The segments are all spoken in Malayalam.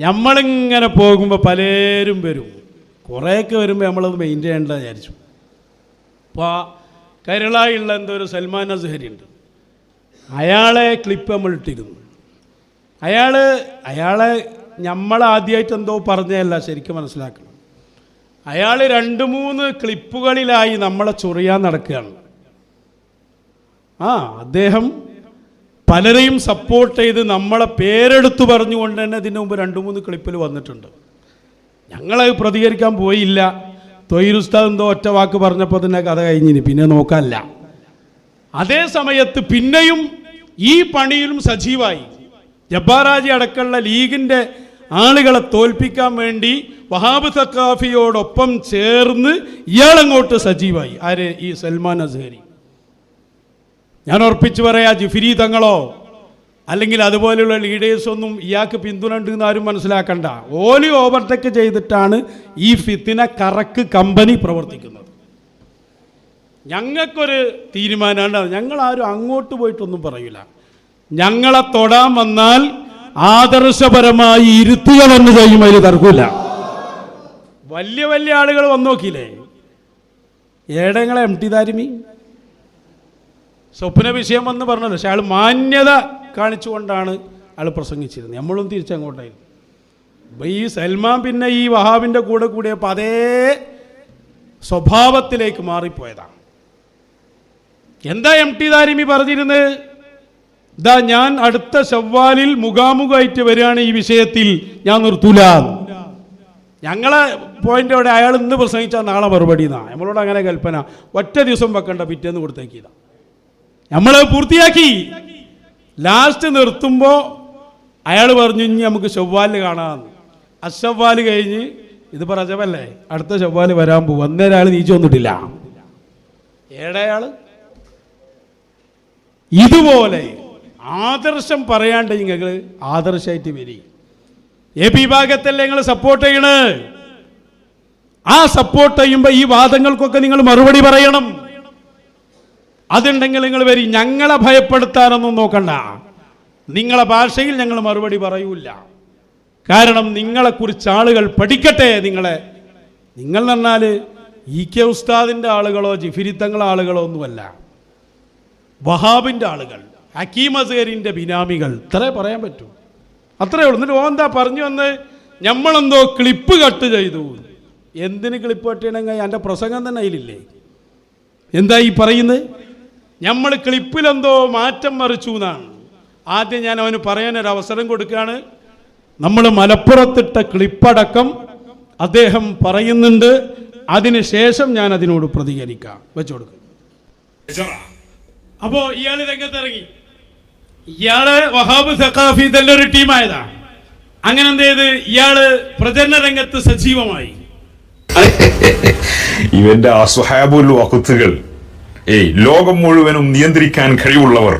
നമ്മളിങ്ങനെ പോകുമ്പോൾ പലരും വരും. കുറേയൊക്കെ വരുമ്പോൾ നമ്മളത് മെയിന്റെയിൻ ചെയ്യേണ്ടത് വിചാരിച്ചു. ഇപ്പോൾ കരളായുള്ള എന്തോ ഒരു സൽമാൻ അസ്ഹരി ഉണ്ട്. അയാളെ ക്ലിപ്പ് നമ്മൾ ഇട്ടിരുന്നു. അയാൾ അയാളെ നമ്മൾ ആദ്യമായിട്ട് എന്തോ പറഞ്ഞതല്ല ശരിക്കും മനസ്സിലാക്കണം. അയാൾ രണ്ട് മൂന്ന് ക്ലിപ്പുകളിലായി നമ്മളെ ചൊറിയാൻ നടക്കുകയാണ്. ആ അദ്ദേഹം പലരെയും സപ്പോർട്ട് ചെയ്ത് നമ്മളെ പേരെടുത്ത് പറഞ്ഞുകൊണ്ട് തന്നെ ഇതിന് മുമ്പ് രണ്ട് മൂന്ന് ക്ലിപ്പിൽ വന്നിട്ടുണ്ട്. ഞങ്ങളത് പ്രതികരിക്കാൻ പോയില്ല. തൊയിലുസ്താദ് എന്തോ ഒറ്റ വാക്ക് പറഞ്ഞപ്പോൾ തന്നെ കഥ കഴിഞ്ഞിന് പിന്നെ നോക്കാനല്ല. അതേ സമയത്ത് പിന്നെയും ഈ പണിയിലും സജീവായി. ജബ്ബാറാജി അടക്കമുള്ള ലീഗിന്റെ ആളുകളെ തോൽപ്പിക്കാൻ വേണ്ടി വഹാബ് സക്കാഫിയോടൊപ്പം ചേർന്ന് ഇയാളങ്ങോട്ട് സജീവായി. ആര്? ഈ സൽമാൻ അസ്ഹരി. ഞാൻ ഉറപ്പിച്ചു പറയാ ജിഫിരി തങ്ങളോ അല്ലെങ്കിൽ അതുപോലെയുള്ള ലീഡേഴ്സൊന്നും ഇയാൾക്ക് പിന്തുണ ഉണ്ട് എന്ന് ആരും മനസ്സിലാക്കണ്ട. ഓലി ഓവർടേക്ക് ചെയ്തിട്ടാണ് ഈ ഫിത്തിന കറക്ക് കമ്പനി പ്രവർത്തിക്കുന്നത്. ഞങ്ങൾക്കൊരു തീരുമാനമാണ് ഞങ്ങൾ ആരും അങ്ങോട്ട് പോയിട്ടൊന്നും പറയില്ല ഞങ്ങളെ തൊടാൻ വന്നാൽ ആദർശപരമായി ഇരുത്തുക എന്ന് ചെയ്യും അതിൽ തർക്കമില്ല. വലിയ വലിയ ആളുകൾ വന്നു നോക്കിയില്ലേ ഏടങ്ങളെ എം ടി ദാരിമി സ്വപ്ന വിഷയം എന്ന് പറഞ്ഞത്. പക്ഷെ അയാൾ മാന്യത കാണിച്ചുകൊണ്ടാണ് അയാൾ പ്രസംഗിച്ചിരുന്നത്. നമ്മളും തിരിച്ചങ്ങോട്ടായിരുന്നു അപ്പം ഈ സൽമാൻ പിന്നെ ഈ വഹാബിന്റെ കൂടെ കൂടിയപ്പോൾ അതേ സ്വഭാവത്തിലേക്ക് മാറിപ്പോയതാണ്. എന്താ എം ടി ദാരിമി പറഞ്ഞിരുന്നത്? ഇതാ ഞാൻ അടുത്ത ചൊവ്വാലിൽ മുഖാമുഖമായിട്ട് വരികയാണ് ഈ വിഷയത്തിൽ. ഞാൻ നിർത്തൂല. ഞങ്ങളെ പോയിന്റ് അവിടെ അയാൾ ഇന്ന് പ്രസംഗിച്ചാൽ നാളെ മറുപടി എന്നാണ് നമ്മളോട് അങ്ങനെ കൽപ്പന. ഒറ്റ ദിവസം വെക്കണ്ട പിറ്റേന്ന് കൊടുത്തേക്കിയതാ നമ്മൾ പൂർത്തിയാക്കി. ലാസ്റ്റ് നിർത്തുമ്പോൾ അയാൾ പറഞ്ഞു ഇനി നമുക്ക് ചൊവ്വാൽ കാണാമെന്ന് അശവ്വാൽ കഴിഞ്ഞ് ഇത് പ്രജവല്ലേ അടുത്ത ചൊവ്വാൽ വരാൻ പോകും അന്നേരം നീച്ചു വന്നിട്ടില്ല. ഏടയാൾ ഇതുപോലെ ആദർശം പറയാണ്ട് നിങ്ങൾ ആദർശമായിട്ട് വരി. എ പി വിഭാഗത്തല്ലേ നിങ്ങൾ സപ്പോർട്ട് ചെയ്യണേ? ആ സപ്പോർട്ട് ചെയ്യുമ്പോൾ ഈ വാദങ്ങൾക്കൊക്കെ നിങ്ങൾ മറുപടി പറയണം. അതുണ്ടെങ്കിൽ നിങ്ങൾ വരി ഞങ്ങളെ ഭയപ്പെടുത്താനൊന്നും നോക്കണ്ട. നിങ്ങളെ ഭാഷയിൽ ഞങ്ങൾ മറുപടി പറയൂല കാരണം നിങ്ങളെക്കുറിച്ച് ആളുകൾ പഠിക്കട്ടെ നിങ്ങളെ. നിങ്ങൾ പറഞ്ഞാൽ ഇ കെ ഉസ്താദിന്റെ ആളുകളോ ജിഫിരിത്തങ്ങളെ ആളുകളോ ഒന്നുമല്ല. വഹാബിന്റെ ആളുകൾ ഹക്കീം അസേരിന്റെ ബിനാമികൾ. ഇത്രേ പറയാൻ പറ്റൂ. അത്രേ ഉള്ളൂ. എന്നിട്ട് ഓന്താ പറഞ്ഞു വന്ന്? നമ്മളെന്തോ ക്ലിപ്പ് കട്ട് ചെയ്തു. എന്തിന് ക്ലിപ്പ് കട്ട് ചെയ്യണമെങ്കിൽ എന്റെ പ്രസംഗം തന്നെ അതിലില്ലേ? എന്താ ഈ പറയുന്നത്? നമ്മൾ ക്ലിപ്പിലെന്തോ മാറ്റം മറിച്ചു എന്നാണ്. ആദ്യം ഞാൻ അവന് പറയാനൊരു അവസരം കൊടുക്കുകയാണ്. നമ്മൾ മലപ്പുറത്തിട്ട ക്ലിപ്പടക്കം അദ്ദേഹം പറയുന്നുണ്ട്. അതിനുശേഷം ഞാൻ അതിനോട് പ്രതികരിക്കാം. വെച്ചു കൊടുക്കും. അപ്പോ ഇയാൾ രംഗത്തിറങ്ങി ഇയാൾ വഹാബ് സഖാഫി ഇതെല്ലാം ഒരു ടീമായതാ അങ്ങനെ എന്ത് ചെയ്ത്? ഇയാൾ പ്രചരണ രംഗത്ത് സജീവമായി. ഇവന്റെ അസ്വഹാബുൽ വഖത്തുകൾ ഏയ് ലോകം മുഴുവനും നിയന്ത്രിക്കാൻ കഴിവുള്ളവർ.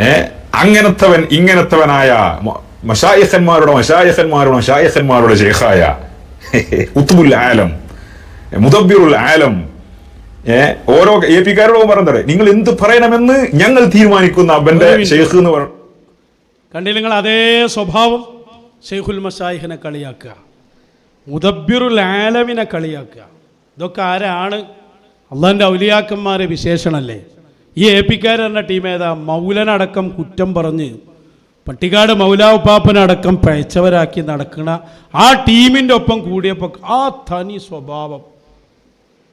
ഏ അങ്ങനത്തവൻ ഇങ്ങനത്തവനായ മഷായസന്മാരുടെ മഷായസന്മാരുടെ മഷായസന്മാരുടെ ശേഖായ. ഉത്തുബുൽ ആലം മുദബിറുൽ ആലം. ഏ ഓരോ എ പിക്കാരോടും പറഞ്ഞത് നിങ്ങൾ എന്ത് പറയണമെന്ന് ഞങ്ങൾ തീരുമാനിക്കുന്ന അവന്റെ ഷെയ്ഖ് എന്ന് പറഞ്ഞു കണ്ടില്ല നിങ്ങൾ അതേ സ്വഭാവം? ഷെയ്ഖുൽ മഷായിഖിനെ കളിയാക്കുക. മുദബിറുൽ ആലമിനെ കളിയാക്കുക. ഇതൊക്കെ ആരാണ് അള്ളാഹിന്റെ ഔലിയാക്കന്മാരെ വിശേഷണല്ലേ? ഈ എ പിക്കാർ എന്ന ടീം ഏതാ? മൗലനടക്കം കുറ്റം പറഞ്ഞ് പട്ടിക്കാട് മൗലാവുപ്പാപ്പനടക്കം പഴച്ചവരാക്കി നടക്കുന്ന ആ ടീമിന്റെ ഒപ്പം കൂടിയപ്പോൾ ആ തനി സ്വഭാവം.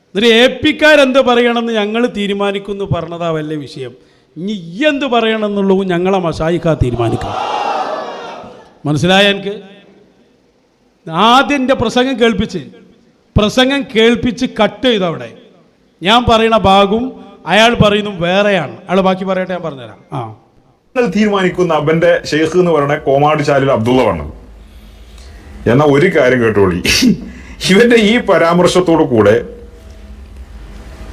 എന്നിട്ട് എ പിക്കാരെന്ത് പറയണമെന്ന് ഞങ്ങൾ തീരുമാനിക്കുന്നു പറഞ്ഞതാ വലിയ വിഷയം. ഇനി ഈ എന്ത് പറയണമെന്നുള്ളതും ഞങ്ങളെ മഷായിക്ക തീരുമാനിക്കാം മനസ്സിലായ എനിക്ക്? ആദ്യം എന്റെ പ്രസംഗം കേൾപ്പിച്ച് പ്രസംഗം കേൾപ്പിച്ച് കട്ട് ചെയ്തു അവിടെ. ഞാൻ പറയുന്ന ഭാഗവും അയാൾ പറയുന്നതും വേറെയാണ്. അയാൾ ബാക്കി പറയട്ടെ ഞാൻ പറഞ്ഞുതരാം. ആ. നിങ്ങൾ തീരുമാനിക്കുന്ന അവന്റെ ഷെയ്ഖ് എന്ന് പറയുന്ന കോമാട് ചാലിൽ അബ്ദുള്ള പറഞ്ഞത് എന്നാ ഒരു കാര്യം കേട്ടോളി. ഇവന്റെ ഈ പരാമർശത്തോടു കൂടെ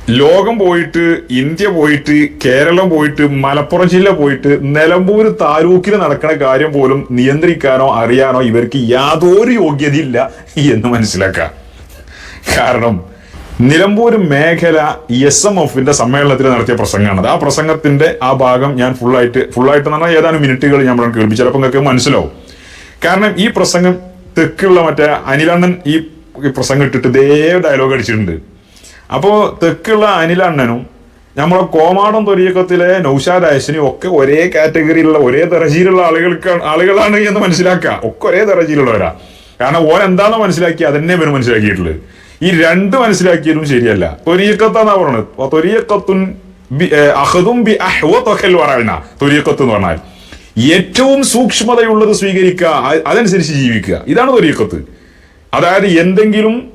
ലോകം പോയിട്ട് ഇന്ത്യ പോയിട്ട് കേരളം പോയിട്ട് മലപ്പുറം ജില്ല പോയിട്ട് നിലമ്പൂർ താലൂക്കിൽ നടക്കുന്ന കാര്യം പോലും നിയന്ത്രിക്കാനോ അറിയാനോ ഇവർക്ക് യാതൊരു യോഗ്യതയില്ല എന്ന് മനസ്സിലാക്കാം കാരണം നിലമ്പൂർ മേഖല എസ് എം എഫിന്റെ സമ്മേളനത്തിൽ നടത്തിയ പ്രസംഗമാണ്. ആ പ്രസംഗത്തിന്റെ ആ ഭാഗം ഞാൻ ഫുള്ളായിട്ട് ഫുള്ളായിട്ട് എന്ന് പറഞ്ഞാൽ ഏതാനും മിനിറ്റുകൾ ഞാൻ ഇവിടെ കേൾപ്പിച്ചു. ചിലപ്പോൾ നിങ്ങൾക്ക് മനസ്സിലാവും. കാരണം ഈ പ്രസംഗം തെക്കുള്ള മറ്റേ അനിലണ്ണൻ ഈ പ്രസംഗം ഇട്ടിട്ട് ഇതേ ഡയലോഗ് അടിച്ചിട്ടുണ്ട്. അപ്പോൾ തെക്കുള്ള അനിലണ്ണനും നമ്മളെ കോമാടം തൊരിയക്കത്തിലെ നൗഷാദ് അയശനും ഒക്കെ ഒരേ കാറ്റഗറിയിലുള്ള ഒരേ തെരച്ചിലുള്ള ആളുകൾക്ക് ആളുകളാണ് എന്ന് മനസ്സിലാക്കുക. ഒക്കെ ഒരേ ദറജിയിലുള്ളവരാ കാരണം ഓൻ എന്താണെന്ന് മനസ്സിലാക്കി അതന്നെ ഇവർ മനസ്സിലാക്കിയിട്ടുള്ളത്. ഈ രണ്ട് മനസ്സിലാക്കിയതും ശരിയല്ല. തൊരിയക്കത്താന്നാ പറയുന്നത് ബി- അഹദും ബി അഹ്വത്തൊക്കെ പറയുന്ന തൊരിയക്കത്ത് എന്ന് പറഞ്ഞാൽ ഏറ്റവും സൂക്ഷ്മതയുള്ളത് സ്വീകരിക്കുക അതനുസരിച്ച് ജീവിക്കുക. ഇതാണ് തൊരിയക്കത്ത് അതായത് എന്തെങ്കിലും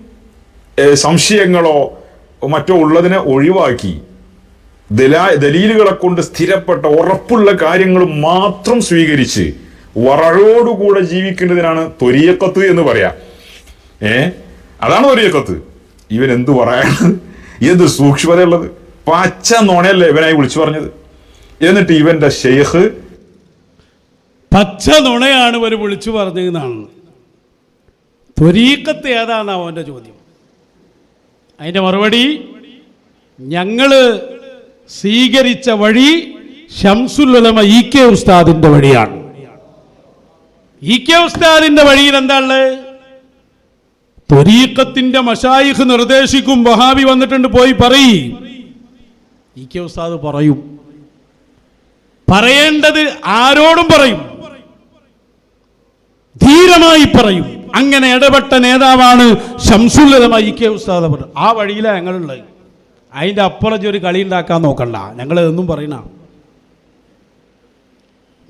സംശയങ്ങളോ മറ്റോ ഉള്ളതിനെ ഒഴിവാക്കി ദലാ ദലീലുകളെ കൊണ്ട് സ്ഥിരപ്പെട്ട ഉറപ്പുള്ള കാര്യങ്ങൾ മാത്രം സ്വീകരിച്ച് വറഴോടുകൂടെ ജീവിക്കേണ്ടതിനാണ് തൊരിയക്കത്ത് എന്ന് പറയാം. ഏ? അതാണ് തൊരിയക്കത്ത് ഇവൻ എന്ത് പറയാനുള്ളത് എന്ത് സൂക്ഷ്മതയുള്ളത്? പച്ച നോണയല്ലേ ഇവനായി വിളിച്ചു പറഞ്ഞത്? എന്നിട്ട് ഇവന്റെ ഷെയ്ഖ് പച്ച നുണയാണ് ഇവർ വിളിച്ചു പറഞ്ഞതെന്നാണ് ത്വരീക്കത്ത് ഏതാണ് അവന്റെ ചോദ്യം. അതിന്റെ മറുപടി ഞങ്ങൾ സ്വീകരിച്ച വഴി ഷംസുല്ലമ ഇ കെ ഉസ്താദിന്റെ വഴിയാണ്. ഇ കെ ഉസ്താദിന്റെ വഴിയിൽ എന്താ ഉള്ളത്? ത്വരീക്കത്തിന്റെ മഷായിഖ് നിർദ്ദേശിക്കും വഹാബി വന്നിട്ടുണ്ട് പോയി പറയും. ഉസ്താദ് പറയും. പറയേണ്ടത് ആരോടും പറയും. ധീരമായി പറയും. അങ്ങനെ ഇടപെട്ട നേതാവാണ് ശംസുല്ലതമായി ഇ കെ ഉസ്താദ് പറഞ്ഞു. ആ വഴിയിലാണ് ഞങ്ങളുള്ളത്. അതിന്റെ അപ്പുറം ഒരു കളി ഉണ്ടാക്കാൻ നോക്കണ്ട. ഞങ്ങൾ എന്നും പറയണ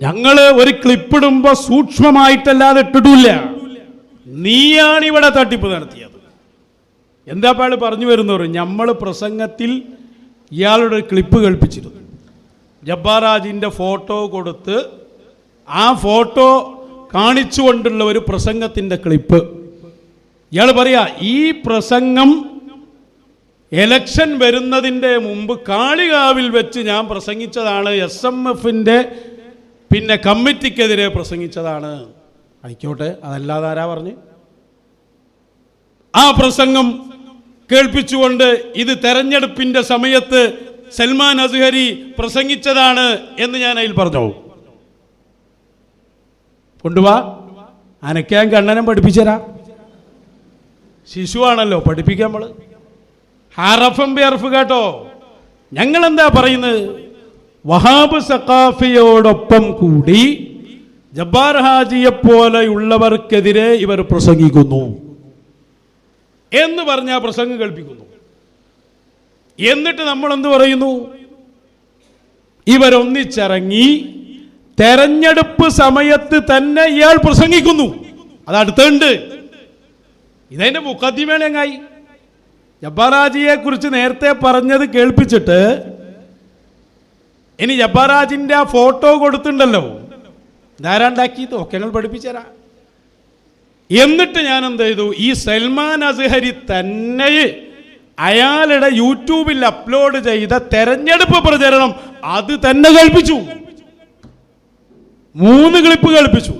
ഞങ്ങൾ ഒരു ക്ലിപ്പിടുമ്പോൾ സൂക്ഷ്മമായിട്ടല്ലാതെ ഇട്ടിട്ടില്ല. നീയാണ് ഇവിടെ തട്ടിപ്പ് നടത്തിയത്. എന്താ പാട് പറഞ്ഞു വരുന്നവർ? നമ്മൾ പ്രസംഗത്തിൽ ഇയാളുടെ ക്ലിപ്പ് കേൾപ്പിച്ചിരുന്നു. ജബ്ബാറാജിന്റെ ഫോട്ടോ കൊടുത്ത് ആ ഫോട്ടോ കാണിച്ചുകൊണ്ടുള്ള ഒരു പ്രസംഗത്തിന്റെ ക്ലിപ്പ്. ഇയാൾ പറയാ ഈ പ്രസംഗം എലക്ഷൻ വരുന്നതിന്റെ മുമ്പ് കാളികാവിൽ വെച്ച് ഞാൻ പ്രസംഗിച്ചതാണ് എസ് എം എഫിന്റെ പിന്നെ കമ്മിറ്റിക്കെതിരെ പ്രസംഗിച്ചതാണ്. ആയിക്കോട്ടെ അതല്ലാതെ ആരാ പറഞ്ഞ്? ആ പ്രസംഗം കേൾപ്പിച്ചുകൊണ്ട് ഇത് തെരഞ്ഞെടുപ്പിന്റെ സമയത്ത് സൽമാൻ അസുഹരി പ്രസംഗിച്ചതാണ് എന്ന് ഞാൻ അതിൽ പറഞ്ഞു. കൊണ്ടുവാ അനക്കാൻ കണ്ണനം പഠിപ്പിച്ചരാ. ശിശുവാണല്ലോ പഠിപ്പിക്കാൻ നമ്മൾ. ഹറഫം ബിയർഫ് കേട്ടോ. ഞങ്ങൾ എന്താ പറയുന്നത്? വഹാബ് സഖാഫിയോടൊപ്പം കൂടി ജബ്ബാർ ഹാജിയെ പോലെയുള്ളവർക്കെതിരെ ഇവർ പ്രസംഗിക്കുന്നു എന്ന് പറഞ്ഞ പ്രസംഗം കേൾപ്പിക്കുന്നു. എന്നിട്ട് നമ്മൾ എന്ത് പറയുന്നു? ഇവരൊന്നിച്ചിറങ്ങി തെരഞ്ഞെടുപ്പ് സമയത്ത് തന്നെ ഇയാൾ പ്രസംഗിക്കുന്നു. അത് അടുത്തുണ്ട്. ഇതെന്റെ മുഖദ്യമേളങ്ങായി ജബ്ബാറാജിയെ കുറിച്ച് നേരത്തെ പറഞ്ഞത് കേൾപ്പിച്ചിട്ട് ഇനി ജബ്ബാറാജിന്റെ ആ ഫോട്ടോ കൊടുത്തിട്ടുണ്ടല്ലോ. ഇതാരാണ്ടാക്കിയത്? ഒക്കെ ഞങ്ങൾ പഠിപ്പിച്ചുതരാം. എന്നിട്ട് ഞാൻ എന്ത് ചെയ്തു? ഈ സൽമാൻ അസ്ഹരി തന്നെ അയാളുടെ യൂട്യൂബിൽ അപ്ലോഡ് ചെയ്ത തെരഞ്ഞെടുപ്പ് പ്രചരണം അത് തന്നെ കേൾപ്പിച്ചു. മൂന്ന് ക്ലിപ്പ് കേൾപ്പിച്ചു.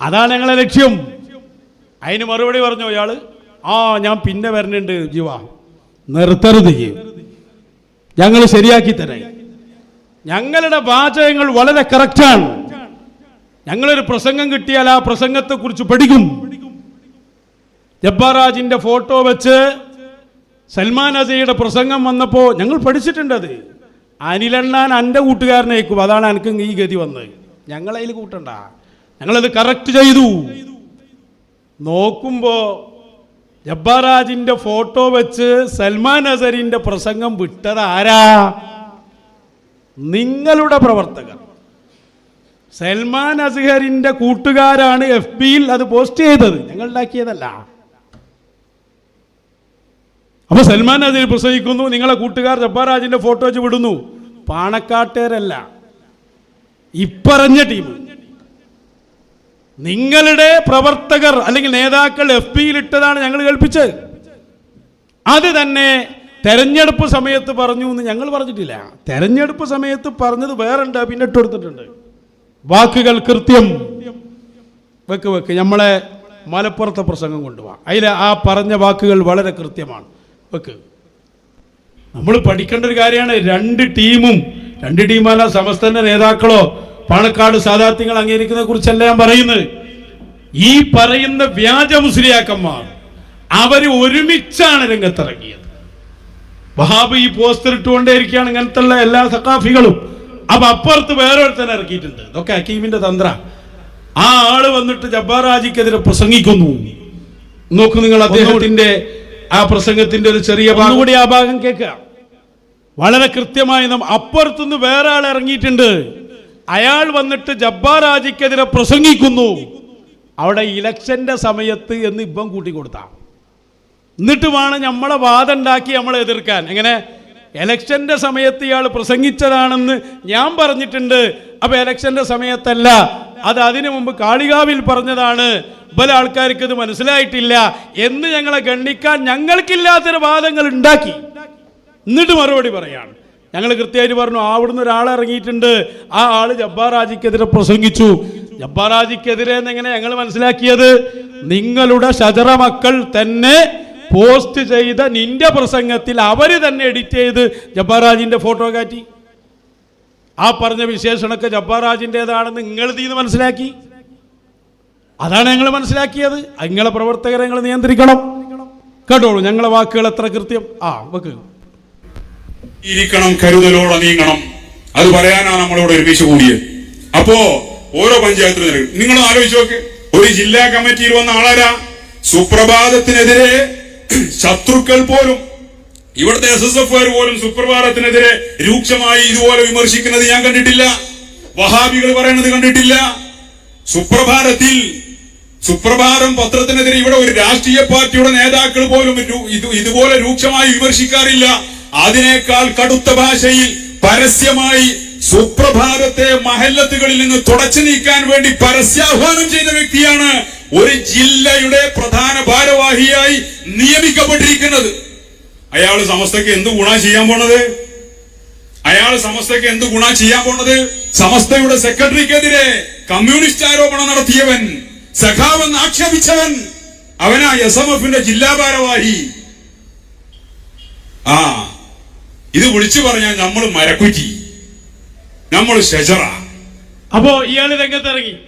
അതാണ് ഞങ്ങളെ ലക്ഷ്യം. അതിന് മറുപടി പറഞ്ഞു അയാൾ ആ ഞാൻ പിന്നെ വരണുണ്ട് ജീവ. നിർത്തരുത്. ഞങ്ങൾ ശരിയാക്കി തരാം. ഞങ്ങളുടെ വാചകങ്ങൾ വളരെ കറക്റ്റാണ് ഞങ്ങളൊരു പ്രസംഗം കിട്ടിയാൽ ആ പ്രസംഗത്തെക്കുറിച്ച് പഠിക്കും. ജബ്ബാറാജിന്റെ ഫോട്ടോ വെച്ച് സൽമാൻ അസയുടെ പ്രസംഗം വന്നപ്പോൾ ഞങ്ങൾ പഠിച്ചിട്ടുണ്ട് അത്. അനിലെണ്ണാൻ എന്റെ കൂട്ടുകാരനേക്കും അതാണ് എനിക്ക് ഈ ഗതി വന്നത്. ഞങ്ങളതിൽ കൂട്ടണ്ട. ഞങ്ങളത് കറക്റ്റ് ചെയ്തു. നോക്കുമ്പോൾ ജബ്ബാറാജിന്റെ ഫോട്ടോ വെച്ച് സൽമാൻ അസരിന്റെ പ്രസംഗം വിട്ടത് ആരാ നിങ്ങളുടെ പ്രവർത്തകർ. സൽമാൻ അസ്ഹറിന്റെ കൂട്ടുകാരാണ് എഫ് ബിയിൽ അത് പോസ്റ്റ് ചെയ്തത്. ഞങ്ങൾ ഉണ്ടാക്കിയതല്ല. അപ്പൊ സൽമാൻ അസീർ പ്രസംഗിക്കുന്നു നിങ്ങളെ കൂട്ടുകാർ ജബ്ബാറാജിന്റെ ഫോട്ടോ വെച്ച് വിടുന്നു. പാണക്കാട്ടേരല്ല ഇപ്പറഞ്ഞ ടീം. നിങ്ങളുടെ പ്രവർത്തകർ അല്ലെങ്കിൽ നേതാക്കൾ എഫ് ബിയിൽ ഇട്ടതാണ് ഞങ്ങൾ കേൾപ്പിച്ചത്. അത് തന്നെ തെരഞ്ഞെടുപ്പ് സമയത്ത് പറഞ്ഞു എന്ന് ഞങ്ങൾ പറഞ്ഞിട്ടില്ല. തെരഞ്ഞെടുപ്പ് സമയത്ത് പറഞ്ഞത് വേറുണ്ട് പിന്നെ ഇട്ടുകൊടുത്തിട്ടുണ്ട് വാക്കുകൾ കൃത്യം. വെക്ക് വെക്ക്. നമ്മളെ മലപ്പുറത്തെ പ്രസംഗം കൊണ്ടുപോകാം അതിൽ ആ പറഞ്ഞ വാക്കുകൾ വളരെ കൃത്യമാണ്. വെക്ക്. നമ്മൾ പഠിക്കേണ്ട ഒരു കാര്യമാണ് രണ്ട് ടീമും രണ്ട് ടീമല്ല സമസ്തന്റെ നേതാക്കളോ പാണക്കാട് സാധാർത്ഥ്യങ്ങൾ അംഗീകരിക്കുന്നതിനെ കുറിച്ചല്ല ഞാൻ പറയുന്നത്. ഈ പറയുന്ന വ്യാജ മുസ്ലിയാക്കന്മാർ അവർ ഒരുമിച്ചാണ് രംഗത്തിറങ്ങിയത്. വഹാബ് ഈ പോസ്റ്റർ ഇട്ടുകൊണ്ടേയിരിക്കുകയാണ് ഇങ്ങനത്തെ ഉള്ള എല്ലാ സക്കാഫികളും അപ്പൊ അപ്പുറത്ത് വേറൊരുത്തനെ ഇറക്കിയിട്ടുണ്ട്. ഇതൊക്കെ ഹക്കീമിന്റെ തന്ത്ര. ആ ആൾ വന്നിട്ട് ജബ്ബാറാജിക്കെതിരെ പ്രസംഗിക്കുന്നു. നോക്കൂ നിങ്ങൾ അദ്ദേഹത്തിന്റെ ആ പ്രസംഗത്തിന്റെ ഒരു ചെറിയ ഭാഗം. കൂടി ആ ഭാഗം കേൾക്കുക. വളരെ കൃത്യമായി നാം അപ്പുറത്തുനിന്ന് വേറെ ആൾ ഇറങ്ങിയിട്ടുണ്ട്. അയാൾ വന്നിട്ട് ജബ്ബാറാജിക്കെതിരെ പ്രസംഗിക്കുന്നു. അവിടെ ഇലക്ഷന്റെ സമയത്ത് എന്ന് ഇപ്പം കൂട്ടിക്കൊടുത്ത. എന്നിട്ട് വേണം നമ്മളെ വാദം ഉണ്ടാക്കി നമ്മളെ എതിർക്കാൻ. എങ്ങനെ? എലക്ഷന്റെ സമയത്ത് ഇയാൾ പ്രസംഗിച്ചതാണെന്ന് ഞാൻ പറഞ്ഞിട്ടുണ്ട്. അപ്പോൾ എലക്ഷന്റെ സമയത്തല്ല അത് അതിനു മുമ്പ് കാളികാവിൽ പറഞ്ഞതാണ്. പല ആൾക്കാർക്ക് ഇത് മനസ്സിലായിട്ടില്ല എന്ന് ഞങ്ങളെ ഗണ്ണിക്കാൻ ഞങ്ങൾക്കില്ലാത്തൊരു വാദങ്ങൾ ഉണ്ടാക്കി. എന്നിട്ട് മറുപടി പറയാണ്. ഞങ്ങൾ കൃത്യമായിട്ട് പറഞ്ഞു അവിടുന്ന് ഒരാൾ ഇറങ്ങിയിട്ടുണ്ട്. ആ ആൾ ജബ്ബാറാജിക്കെതിരെ പ്രസംഗിച്ചു. ജബ്ബാറാജിക്കെതിരെ എന്നെങ്ങനെ ഞങ്ങൾ മനസ്സിലാക്കിയത്? നിങ്ങളുടെ ഷജറ മക്കൾ തന്നെ പോസ്റ്റ് ചെയ്ത നിന്റെ പ്രസംഗത്തിൽ അവർ തന്നെ എഡിറ്റ് ചെയ്ത് ജബ്ബാറാജിന്റെ ഫോട്ടോ കാറ്റി. ആ പറഞ്ഞ വിശേഷണമൊക്കെ ജബ്ബാറാജിന്റെതാണെന്ന് നിങ്ങൾ ഇതിന്ന് മനസ്സിലാക്കി. അതാണ് ഞങ്ങൾ മനസ്സിലാക്കിയത്. നിങ്ങളെ പ്രവർത്തകരെ ഞങ്ങൾ നിയന്ത്രിക്കണം. കേട്ടോളൂ ഞങ്ങളെ വാക്കുകൾ എത്ര കൃത്യം? ആ വെക്ക്. ഇരിക്കണം കരുതലോടെ നീങ്ങണം. അത് പറയാനാണ് നമ്മളോട് ഒരുമിച്ച് കൂടിയത്. അപ്പോ ഓരോ പഞ്ചായത്തിലും നിങ്ങൾ ആലോചിച്ച് നോക്ക്. ഒരു ജില്ലാ കമ്മിറ്റിയിൽ വന്ന ആളാരാ? സുപ്രഭാതത്തിനെതിരെ ശത്രുക്കൾ പോലും ഇവിടുത്തെ എസ് എസ് എഫ് പോലും സുപ്രഭാതത്തിനെതിരെ രൂക്ഷമായി ഇതുപോലെ വിമർശിക്കുന്നത് ഞാൻ കണ്ടിട്ടില്ല. വഹാബികൾ പറയുന്നത് കണ്ടിട്ടില്ല. സുപ്രഭാതത്തിൽ സുപ്രഭാതം പത്രത്തിനെതിരെ ഇവിടെ ഒരു രാഷ്ട്രീയ പാർട്ടിയുടെ നേതാക്കൾ പോലും ഇതുപോലെ രൂക്ഷമായി വിമർശിക്കാറില്ല. അതിനേക്കാൾ കടുത്ത ഭാഷയിൽ പരസ്യമായി സുപ്രഭാതത്തെ മഹല്ലത്തുകളിൽ നിന്ന് തുടച്ചു നീക്കാൻ വേണ്ടി പരസ്യാഹ്വാനം ചെയ്ത വ്യക്തിയാണ് ഒരു ജില്ലയുടെ പ്രധാന ഭാരവാഹിയായി നിയമിക്കപ്പെട്ടിരിക്കുന്നത്. അയാൾ സമസ്തക്ക് എന്ത് ഗുണ ചെയ്യാൻ പോണത്? അയാൾ സമസ്തക്ക് എന്ത് ഗുണ ചെയ്യാൻ പോണത്? സമസ്തയുടെ സെക്രട്ടറിക്കെതിരെ കമ്മ്യൂണിസ്റ്റ് ആരോപണം നടത്തിയവൻ സഖാവെന്ന് ആക്ഷേപിച്ചവൻ അവനാ എസ് എം എഫിന്റെ ജില്ലാ ഭാരവാഹി. ആ ഇത് വിളിച്ചു പറഞ്ഞാൽ നമ്മൾ മരക്കുറ്റി. നമ്മൾ ഷെജറ. അപ്പോ ഇയാൾ രംഗത്തിറങ്ങി.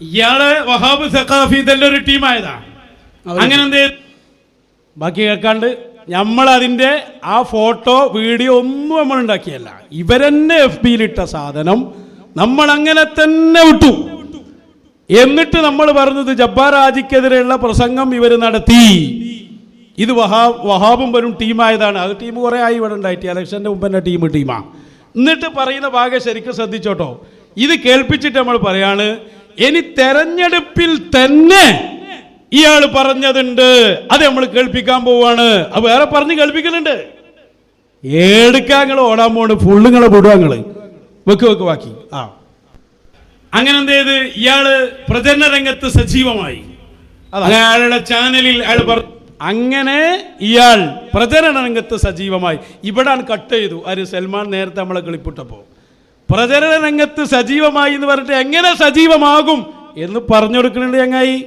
ഇയാൾ വഹാബ് സഖാഫി ഇതെല്ലാം ഒരു ടീമായതാ. അങ്ങനെ എന്ത് ബാക്കി കേൾക്കാണ്ട് നമ്മൾ അതിന്റെ ആ ഫോട്ടോ വീഡിയോ ഒന്നും നമ്മൾ ഉണ്ടാക്കിയല്ല ഇവരെന്നെ എഫ് ബിയിലിട്ട സാധനം നമ്മൾ അങ്ങനെ തന്നെ വിട്ടു. എന്നിട്ട് നമ്മൾ പറഞ്ഞത് ജബ്ബാർ ആജിക്കെതിരെയുള്ള പ്രസംഗം ഇവർ നടത്തി. ഇത് വഹാബ് വഹാബും വരും ടീമായതാണ്. അത് ടീം കുറേ ആയി ഇവിടെ ഉണ്ടായിട്ട്. ഇലക്ഷന്റെ മുമ്പ് തന്നെ ടീം ടീമാ. എന്നിട്ട് പറയുന്ന ഭാഗം ശരിക്കും ശ്രദ്ധിച്ചോട്ടോ. ഇത് കേൾപ്പിച്ചിട്ട് നമ്മൾ പറയാണ് ഇനി തെരഞ്ഞെടുപ്പിൽ തന്നെ ഇയാൾ പറഞ്ഞതുണ്ട്. അത് നമ്മൾ കേൾപ്പിക്കാൻ പോവാണ്. അത് വേറെ പറഞ്ഞ് കേൾപ്പിക്കുന്നുണ്ട്. നിങ്ങൾ ഓടാൻ പോണ് ഫുള്ളുങ്ങളെ വിടുക വെക്ക് വെക്ക് ബാക്കി. ആ. അങ്ങനെ എന്ത് ചെയ്ത്? ഇയാൾ പ്രചരണ രംഗത്ത് സജീവമായി. അയാളുടെ ചാനലിൽ അയാൾ പറഞ്ഞു അങ്ങനെ ഇയാൾ പ്രചരണ രംഗത്ത് സജീവമായി. ഇവിടാണ് കട്ട് ചെയ്തു. ആര്? സൽമാൻ നേരത്തെ നമ്മളെ കിളിപ്പിട്ടപ്പോ. പ്രചരണ രംഗത്ത് സജീവമായി എന്ന് പറഞ്ഞിട്ട് എങ്ങനെ സജീവമാകും എന്ന് പറഞ്ഞു കൊടുക്കുന്നുണ്ട് ചങ്ങായി.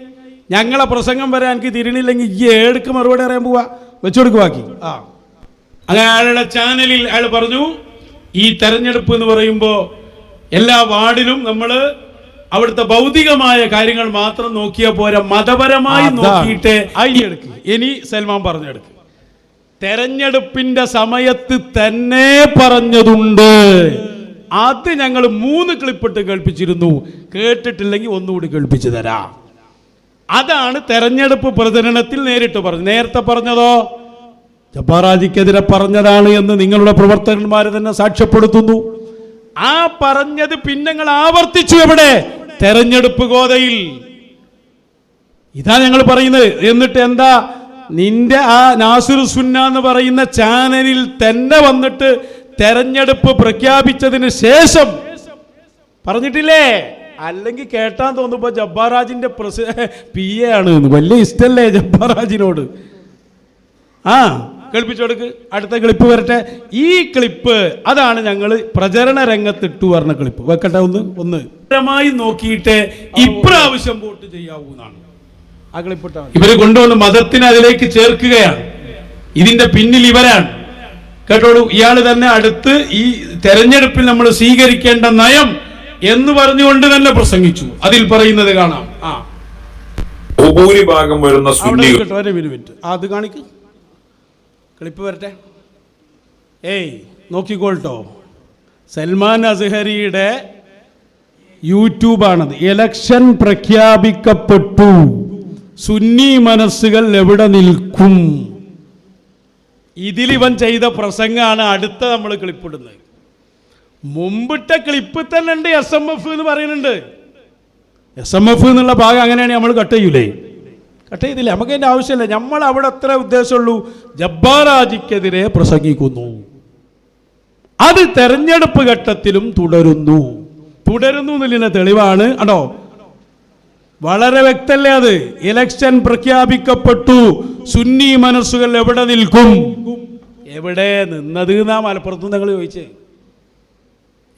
ഞങ്ങളെ പ്രസംഗം വരെ എനിക്ക് തിരിണില്ലെങ്കിൽ ഈ ഏടുക്ക് മറുപടി അറിയാൻ പോവാ. വെച്ചു കൊടുക്കുക ബാക്കി. ആ. അങ്ങനെ അയാളുടെ ചാനലിൽ അയാൾ പറഞ്ഞു ഈ തെരഞ്ഞെടുപ്പ് എന്ന് പറയുമ്പോൾ എല്ലാ വാർഡിലും നമ്മൾ അവിടുത്തെ ഭൗതികമായ കാര്യങ്ങൾ മാത്രം നോക്കിയാൽ പോരാ. മതപരമായി. നോക്കിയിട്ട് എടുക്ക്. ഇനി സൽമാൻ പറഞ്ഞെടുക്ക് തെരഞ്ഞെടുപ്പിന്റെ സമയത്ത് തന്നെ പറഞ്ഞതുണ്ട്. അത് ഞങ്ങൾ മൂന്ന് ക്ലിപ്പിട്ട് കേൾപ്പിച്ചിരുന്നു. കേട്ടിട്ടില്ലെങ്കിൽ ഒന്നുകൂടി കേൾപ്പിച്ചു തരാം. അതാണ് തെരഞ്ഞെടുപ്പ് പ്രചരണത്തിൽ നേരിട്ട് പറഞ്ഞു നേരത്തെ പറഞ്ഞതോ? ജപ്പാറാജിക്കെതിരെ പറഞ്ഞതാണ് എന്ന് നിങ്ങളുടെ പ്രവർത്തകന്മാർ തന്നെ സാക്ഷ്യപ്പെടുത്തുന്നു. ആ പറഞ്ഞത് പിന്നെ ആവർത്തിച്ചു എവിടെ? തെരഞ്ഞെടുപ്പ് ഗോതയിൽ. ഇതാ ഞങ്ങൾ പറയുന്നത്. എന്നിട്ട് എന്താ? നിന്റെ ആ നാസുർ സുന്ന എന്ന് പറയുന്ന ചാനലിൽ തന്നെ വന്നിട്ട് തെരഞ്ഞെടുപ്പ് പ്രഖ്യാപിച്ചതിന് ശേഷം പറഞ്ഞിട്ടില്ലേ? അല്ലെങ്കിൽ കേട്ടാൻ തോന്നുമ്പോ ജബ്ബാറാജിന്റെ പി എ ആണ്. വലിയ ഇഷ്ടല്ലേ ജബ്ബാറാജിനോട്? ആ കളിപ്പിച്ചോടുക്ക് അടുത്ത ക്ലിപ്പ് വരട്ടെ. ഈ ക്ലിപ്പ് അതാണ് ഞങ്ങൾ പ്രചരണ രംഗത്ത് ഇട്ടു പറഞ്ഞ ക്ലിപ്പ് വെക്കട്ടെ ഒന്ന് ഒന്ന്. നോക്കിയിട്ട് ഇപ്രാവശ്യം വോട്ട് ചെയ്യാവൂ എന്നാണ്. ആ ക്ലിപ്പ് ഇവർ കൊണ്ടുവന്ന് മതത്തിനെ അതിലേക്ക് ചേർക്കുകയാണ്. ഇതിന്റെ പിന്നിൽ ഇവരാണ്. കേട്ടോളൂ ഇയാൾ തന്നെ അടുത്ത് ഈ തെരഞ്ഞെടുപ്പിൽ നമ്മൾ സ്വീകരിക്കേണ്ട നയം എന്ന് പറഞ്ഞുകൊണ്ട് തന്നെ പ്രസംഗിച്ചു. അതിൽ പറയുന്നത് കാണാം. ആ. ഭൂരിഭാഗം വരുന്ന മിനിറ്റ് അത് കാണിക്ക്. ക്ലിപ്പ് വരട്ടെ. ഏയ് നോക്കിക്കോൾട്ടോ. സൽമാൻ അസ്ഹരിയുടെ യൂട്യൂബാണത്. ഇലക്ഷൻ പ്രഖ്യാപിക്കപ്പെട്ടു. സുന്നി മനസ്സുകൾ എവിടെ നിൽക്കും? ഇതിലിവൻ ചെയ്ത പ്രസംഗമാണ് അടുത്ത നമ്മൾ ക്ലിപ്പിടുന്നത്. മുമ്പിട്ട ക്ലിപ്പ് തന്നെ ഉണ്ട് എസ് എം എഫ് എന്ന് പറയുന്നുണ്ട്. എസ് എം എഫ് എന്നുള്ള ഭാഗം അങ്ങനെയാണ് നമ്മൾ കട്ട് ചെയ്യൂലേ? കട്ട് ചെയ്തില്ല? നമുക്ക് അതിന്റെ ആവശ്യമില്ല. നമ്മൾ അവിടെ അത്ര ഉദ്ദേശമുള്ളൂ. ജബ്ബാറാജിക്കെതിരെ പ്രസംഗിക്കുന്നു. അത് തെരഞ്ഞെടുപ്പ് ഘട്ടത്തിലും തുടരുന്നു. തുടരുന്നു എന്നുള്ള തെളിവാണ്. ആണോ വളരെ വ്യക്തല്ലേ അത്? ഇലക്ഷൻ പ്രഖ്യാപിക്കപ്പെട്ടു. സുന്നി മനസ്സുകൾ എവിടെ നിൽക്കും? എവിടെ നിന്നത് എന്നാ മലപ്പുറത്ത് നിങ്ങൾ ചോദിച്ചേ.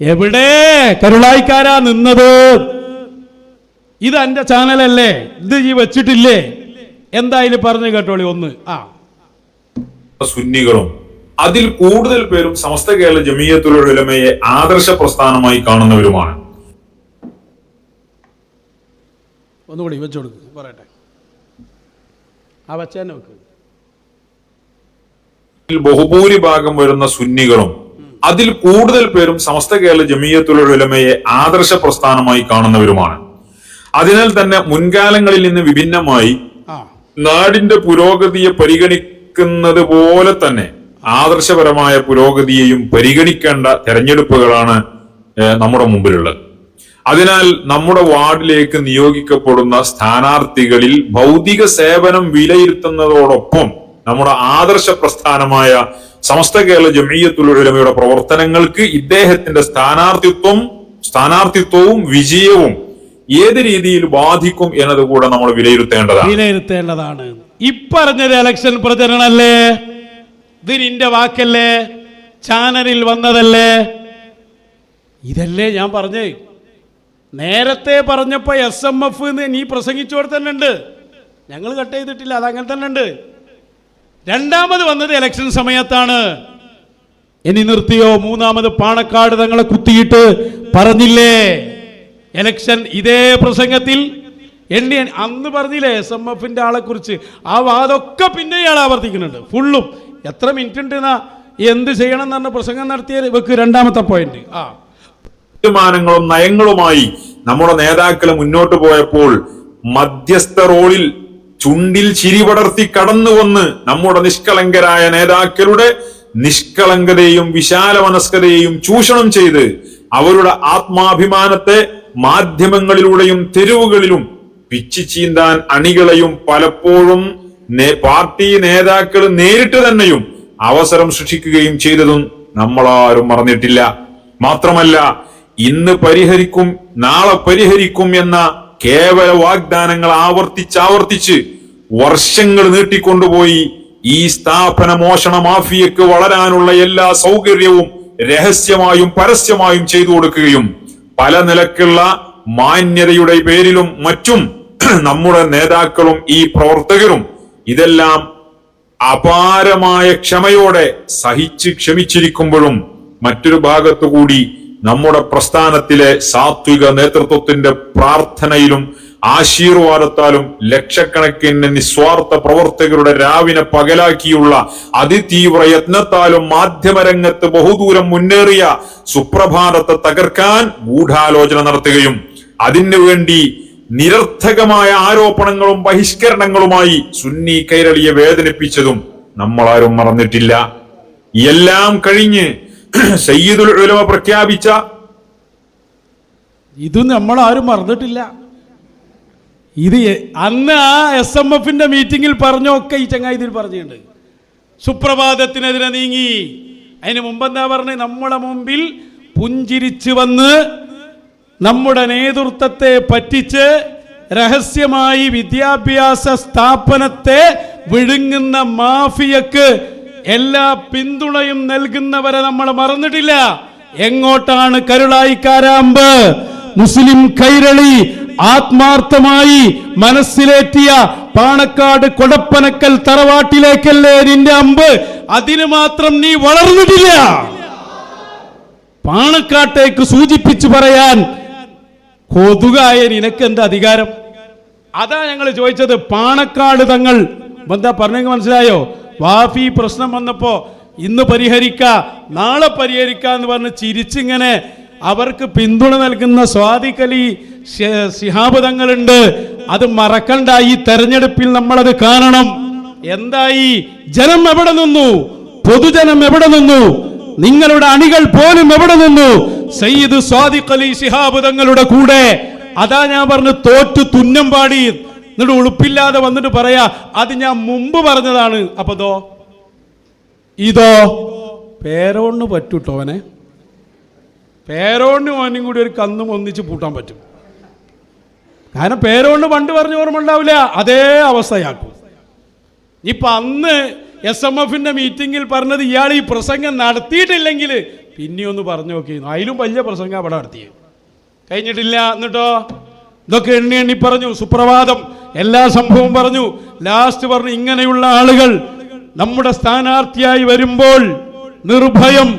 എവിടെ? കരുളായിക്കാരാ നിന്നത്. ഇത് എന്റെ ചാനലല്ലേ? ഇത് ഈ വെച്ചിട്ടില്ലേ? എന്തായാലും പറഞ്ഞു കേട്ടോളി ഒന്ന്. ആ. സുന്നികളും അതിൽ കൂടുതൽ പേരും സമസ്ത കേരള ജമീയത്തുള്ള ഉലമയെ ആദർശ പ്രസ്ഥാനമായി കാണുന്നവരുമാണ്. ഒന്നുകൂടി വെച്ചു കൊടുക്ക് പറയട്ടെ. ആ വച്ചാൽ നോക്ക്. ഇതിൽ ബഹുഭൂരിഭാഗം വരുന്ന സുന്നികളും അതിൽ കൂടുതൽ പേരും സമസ്ത കേരള ജമീയത്തുൽ ഉലമയെ ആദർശ പ്രസ്ഥാനമായി കാണുന്നവരുമാണ്. അതിനാൽ തന്നെ മുൻകാലങ്ങളിൽ നിന്ന് വിഭിന്നമായി നാടിന്റെ പുരോഗതിയെ പരിഗണിക്കുന്നത് പോലെ തന്നെ ആദർശപരമായ പുരോഗതിയെയും പരിഗണിക്കേണ്ട തെരഞ്ഞെടുപ്പുകളാണ് നമ്മുടെ മുമ്പിലുള്ളത്. അതിനാൽ നമ്മുടെ വാർഡിലേക്ക് നിയോഗിക്കപ്പെടുന്ന സ്ഥാനാർത്ഥികളിൽ ഭൗതിക സേവനം വിലയിരുത്തുന്നതോടൊപ്പം നമ്മുടെ ആദർശ പ്രസ്ഥാനമായ സമസ്ത കേരള ജമീയത്തുൽ ഉലമയുടെ പ്രവർത്തനങ്ങൾക്ക് ഇദ്ദേഹത്തിന്റെ സ്ഥാനാർത്ഥിത്വം സ്ഥാനാർത്ഥിത്വവും വിജയവും ഏത് രീതിയിൽ ബാധിക്കും എന്നത് കൂടെ നമ്മൾ വിലയിരുത്തേണ്ടതാണ്. വിലയിരുത്തേണ്ടതാണ്. ഇപ്പറഞ്ഞത് ഇലക്ഷൻ പ്രചരണല്ലേ? ഇത് വാക്കല്ലേ? ചാനലിൽ വന്നതല്ലേ? ഇതല്ലേ ഞാൻ പറഞ്ഞേ. നേരത്തെ പറഞ്ഞപ്പോൾ എസ് എം എഫ് എന്ന് നീ പ്രസംഗിച്ചോടെ തന്നെ ഉണ്ട്. ഞങ്ങൾ കട്ട് ചെയ്തിട്ടില്ല അതങ്ങനെ തന്നെ ഉണ്ട്. രണ്ടാമത് വന്നത് ഇലക്ഷൻ സമയത്താണ്. ഇനി നിർത്തിയോ? മൂന്നാമത് പാണക്കാട് തങ്ങളെ കുത്തിയിട്ട് പറഞ്ഞില്ലേ? എലക്ഷൻ ഇതേ പ്രസംഗത്തിൽ എണ്ണി അന്ന് പറഞ്ഞില്ലേ എസ് എം എഫിന്റെ ആളെ കുറിച്ച്. ആ വാദമൊക്കെ പിന്നെ ഇയാൾ ആവർത്തിക്കുന്നുണ്ട്. ഫുള്ളും. എത്ര മിനിറ്റ് ഉണ്ട് എന്നാ എന്ത് ചെയ്യണം എന്ന് പറഞ്ഞ പ്രസംഗം നടത്തിയ വെക്ക് രണ്ടാമത്തെ പോയിന്റ് ആ. തീരുമാനങ്ങളും നയങ്ങളുമായി നമ്മുടെ നേതാക്കൾ മുന്നോട്ട് പോയപ്പോൾ മധ്യസ്ഥ റോളിൽ ചുണ്ടിൽ ചിരി പടർത്തി കടന്നു വന്ന് നമ്മുടെ നിഷ്കളങ്കരായ നേതാക്കളുടെ നിഷ്കളങ്കതയും വിശാല മനസ്കതയെയും ചൂഷണം ചെയ്ത് അവരുടെ ആത്മാഭിമാനത്തെ മാധ്യമങ്ങളിലൂടെയും തെരുവുകളിലും പിച്ചു ചീന്താൻ അണികളെയും പലപ്പോഴും പാർട്ടി നേതാക്കൾ നേരിട്ട് തന്നെയും അവസരം സൃഷ്ടിക്കുകയും ചെയ്തതും നമ്മളാരും മറന്നിട്ടില്ല. മാത്രമല്ല ഇന്ന് പരിഹരിക്കും നാളെ പരിഹരിക്കും എന്ന കേവല വാഗ്ദാനങ്ങൾ ആവർത്തിച്ചാവർത്തിച്ച് വർഷങ്ങൾ നീട്ടിക്കൊണ്ടുപോയി ഈ സ്ഥാപന മോഷണ മാഫിയക്ക് വളരാനുള്ള എല്ലാ സൗകര്യവും രഹസ്യമായും പരസ്യമായും ചെയ്തു കൊടുക്കുകയും പല നിലക്കുള്ള മാന്യതയുടെ പേരിലും മറ്റും നമ്മുടെ നേതാക്കളും ഈ പ്രവർത്തകരും ഇതെല്ലാം അപാരമായ ക്ഷമയോടെ സഹിച്ച് ക്ഷമിച്ചിരിക്കുമ്പോഴും മറ്റൊരു ഭാഗത്തുകൂടി നമ്മുടെ പ്രസ്ഥാനത്തിലെ സാത്വിക നേതൃത്വത്തിന്റെ പ്രാർത്ഥനയിലും ആശീർവാദത്താലും ലക്ഷക്കണക്കിന് നിസ്വാർത്ഥ പ്രവർത്തകരുടെ രാവിനെ പകലാക്കിയുള്ള അതിതീവ്ര യത്നത്താലും മാധ്യമരംഗത്ത് ബഹുദൂരം മുന്നേറിയ സുപ്രഭാതത്തെ തകർക്കാൻ ഗൂഢാലോചന നടത്തുകയും അതിനുവേണ്ടി നിരർത്ഥകമായ ആരോപണങ്ങളും ബഹിഷ്കരണങ്ങളുമായി സുന്നി കൈരളിയെ വേദനിപ്പിച്ചതും നമ്മളാരും മറന്നിട്ടില്ല. എല്ലാം കഴിഞ്ഞ് സയ്യിദുൽ ഉലമ പ്രഖ്യാപിച്ച ഇത് നമ്മൾ ആരും മറന്നിട്ടില്ല. ഇത് അന്ന് ആ എസ് എം എഫിന്റെ മീറ്റിംഗിൽ പറഞ്ഞൊക്കെ ഈ ചങ്ങായി ഇതിൽ പറഞ്ഞിട്ടുണ്ട്. സുപ്രഭാതത്തിനെതിരെ നീങ്ങി. അതിന് മുമ്പ് എന്താ പറഞ്ഞത് നമ്മുടെ മുമ്പിൽ പുഞ്ചിരിച്ചു വന്ന് നമ്മുടെ നേതൃത്വത്തെ പറ്റിച്ച് രഹസ്യമായി വിദ്യാഭ്യാസ സ്ഥാപനത്തെ വിഴുങ്ങുന്ന മാഫിയക്ക് എല്ലാ പിന്തുണയും നൽകുന്നവരെ നമ്മൾ മറന്നിട്ടില്ല. എങ്ങോട്ടാണ് കരുളായി കാരാമ്പ്? മുസ്ലിം കൈരളി ആത്മാർത്ഥമായി മനസ്സിലേറ്റിയ പാണക്കാട് കൊടപ്പനക്കൽ തറവാട്ടിലേക്കല്ലേ നിന്റെ അമ്പ്? അതിന് മാത്രം നീ വളർന്നിട്ടില്ല. പാണക്കാട്ടേക്ക് സൂചിപ്പിച്ചു പറയാൻ കൊതുകായ നിനക്ക് എന്ത് അധികാരം? അതാ ഞങ്ങൾ ചോദിച്ചത് പാണക്കാട് തങ്ങൾ എന്താ പറഞ്ഞെങ്കിൽ മനസ്സിലായോ? വാഫി പ്രശ്നം വന്നപ്പോ ഇന്ന് പരിഹരിക്ക നാളെ പരിഹരിക്ക എന്ന് പറഞ്ഞ് ചിരിച്ചിങ്ങനെ അവർക്ക് പിന്തുണ നൽകുന്ന സ്വാദിഖലി സിഹാബുദങ്ങളുണ്ട് അത് മറക്കണ്ട ഈ തെരഞ്ഞെടുപ്പിൽ നമ്മളത് കാണണം. എന്തായി? ജനം എവിടെ നിന്നു? പൊതുജനം എവിടെ നിന്നു? നിങ്ങളുടെ അണികൾ പോലും എവിടെ നിന്നു? സയ്യിദ് സ്വാദിഖലി അലി കൂടെ. അതാ ഞാൻ പറഞ്ഞു തോറ്റു തുന്നം പാടി. എന്നിട്ട് ഉളുപ്പില്ലാതെ വന്നിട്ട് പറയാ അത് ഞാൻ മുമ്പ് പറഞ്ഞതാണ്. അപ്പൊ ദോ ഇതോ? പേരോണ് പറ്റൂട്ടോ അവനെ? പേരോണ് അവനും കൂടി ഒരു കന്നും ഒന്നിച്ച് പൂട്ടാൻ പറ്റും. കാരണം പേരോണ് പണ്ട് പറഞ്ഞ ഓർമ്മ ഉണ്ടാവില്ല അതേ അവസ്ഥയാക്കും ഇപ്പൊ അന്ന് എസ് എം എഫിന്റെ മീറ്റിംഗിൽ പറഞ്ഞത് ഇയാൾ ഈ പ്രസംഗം നടത്തിയിട്ടില്ലെങ്കിൽ പിന്നെയൊന്ന് പറഞ്ഞു നോക്കിയിരുന്നു. അതിലും വലിയ പ്രസംഗം അവിടെ നടത്തിയത്. കഴിഞ്ഞിട്ടില്ല എന്നിട്ടോ? ഇതൊക്കെ എണ്ണി എണ്ണി പറഞ്ഞു സുപ്രഭാതം. എല്ലാ സംഭവവും പറഞ്ഞു. ലാസ്റ്റ് പറഞ്ഞു ഇങ്ങനെയുള്ള ആളുകൾ നമ്മുടെ സ്ഥാനാർത്ഥിയായി വരുമ്പോൾ നിർഭയം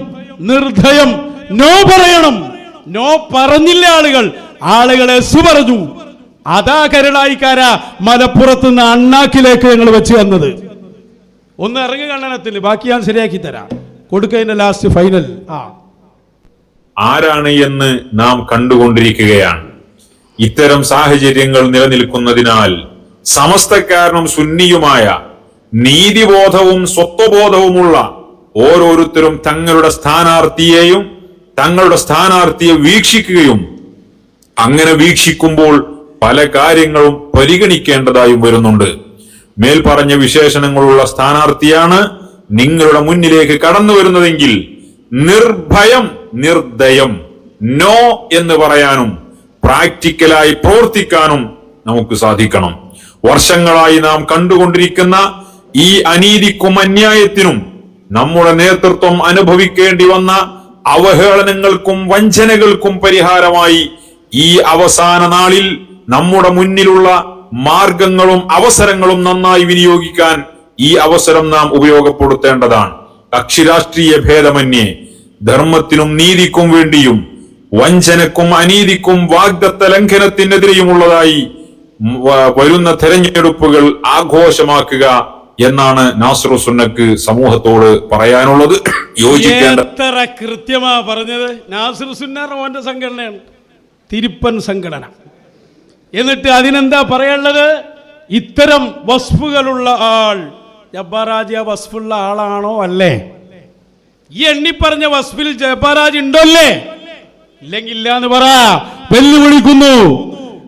നിർഭയം നോ പറയണം. നോ പറഞ്ഞില്ല ആളുകൾ. ആളുകളെ സു പറഞ്ഞു അതാ കരളായിക്കാര മലപ്പുറത്ത് നിന്ന് അണ്ണാക്കിലേക്ക് ഞങ്ങൾ വെച്ച് വന്നത് ഒന്ന് ഇറങ്ങി കണ്ണനത്തിൽ ബാക്കി ഞാൻ ശരിയാക്കി തരാം. കൊടുക്കതിന്റെ ലാസ്റ്റ് ഫൈനൽ ആ. ആരാണ് എന്ന് നാം കണ്ടുകൊണ്ടിരിക്കുകയാണ്. ഇത്തരം സാഹചര്യങ്ങൾ നിലനിൽക്കുന്നതിനാൽ സമസ്തക്കാരനും സുന്നിയുമായ നീതിബോധവും സ്വത്വബോധവുമുള്ള ഓരോരുത്തരും തങ്ങളുടെ സ്ഥാനാർത്ഥിയെയും തങ്ങളുടെ സ്ഥാനാർത്ഥിയെ വീക്ഷിക്കുകയും അങ്ങനെ വീക്ഷിക്കുമ്പോൾ പല കാര്യങ്ങളും പരിഗണിക്കേണ്ടതായും വരുന്നുണ്ട്. മേൽപ്പറഞ്ഞ വിശേഷണങ്ങളുള്ള സ്ഥാനാർത്ഥിയാണ് നിങ്ങളുടെ മുന്നിലേക്ക് കടന്നു വരുന്നതെങ്കിൽ നിർഭയം നിർദ്ദയം നോ എന്ന് പറയാനും പ്രാക്ടിക്കലായി പ്രവർത്തിക്കാനും നമുക്ക് സാധിക്കണം. വർഷങ്ങളായി നാം കണ്ടുകൊണ്ടിരിക്കുന്ന ഈ അനീതിക്കും അന്യായത്തിനും നമ്മുടെ നേതൃത്വം അനുഭവിക്കേണ്ടി വന്ന അവഹേളനങ്ങൾക്കും വഞ്ചനകൾക്കും പരിഹാരമായി ഈ അവസാന നാളിൽ നമ്മുടെ മുന്നിലുള്ള മാർഗങ്ങളും അവസരങ്ങളും നന്നായി വിനിയോഗിക്കാൻ ഈ അവസരം നാം ഉപയോഗപ്പെടുത്തേണ്ടതാണ്. കക്ഷിരാഷ്ട്രീയ ഭേദമന്യേ ധർമ്മത്തിനും നീതിക്കും വേണ്ടിയും വഞ്ചനക്കും അനീതിക്കും വാഗ്ദത്ത ലംഘനത്തിനെതിരെയുമുള്ളതായി വരുന്ന തെരഞ്ഞെടുപ്പുകൾ ആഘോഷമാക്കുക എന്നാണ് നാസറു സുന്നക്ക് സമൂഹത്തോട് പറയാനുള്ളത്. യോജിക്കേണ്ട കൃത്യമാ പറഞ്ഞത്? നാസറു സുന്ന റോന്റെ സംഘടനയാണ്. തിരുപ്പൻ സംഘടന. എന്നിട്ട് അതിനെന്താ പറയാനുള്ളത്? ഇത്തരം വസ്ഫുകളുള്ള ആൾ ജബ്ബാറാജി ആ വസ്ഫുള്ള ആളാണോ അല്ലേ? ഈ എണ്ണി പറഞ്ഞ വസ്ഫിൽ ജബ്ബാറാജ് ഉണ്ടല്ലേ ഇല്ലെങ്കിൽ ഇല്ലാന്ന് പറ. വെല്ലുവിളിക്കുന്നു.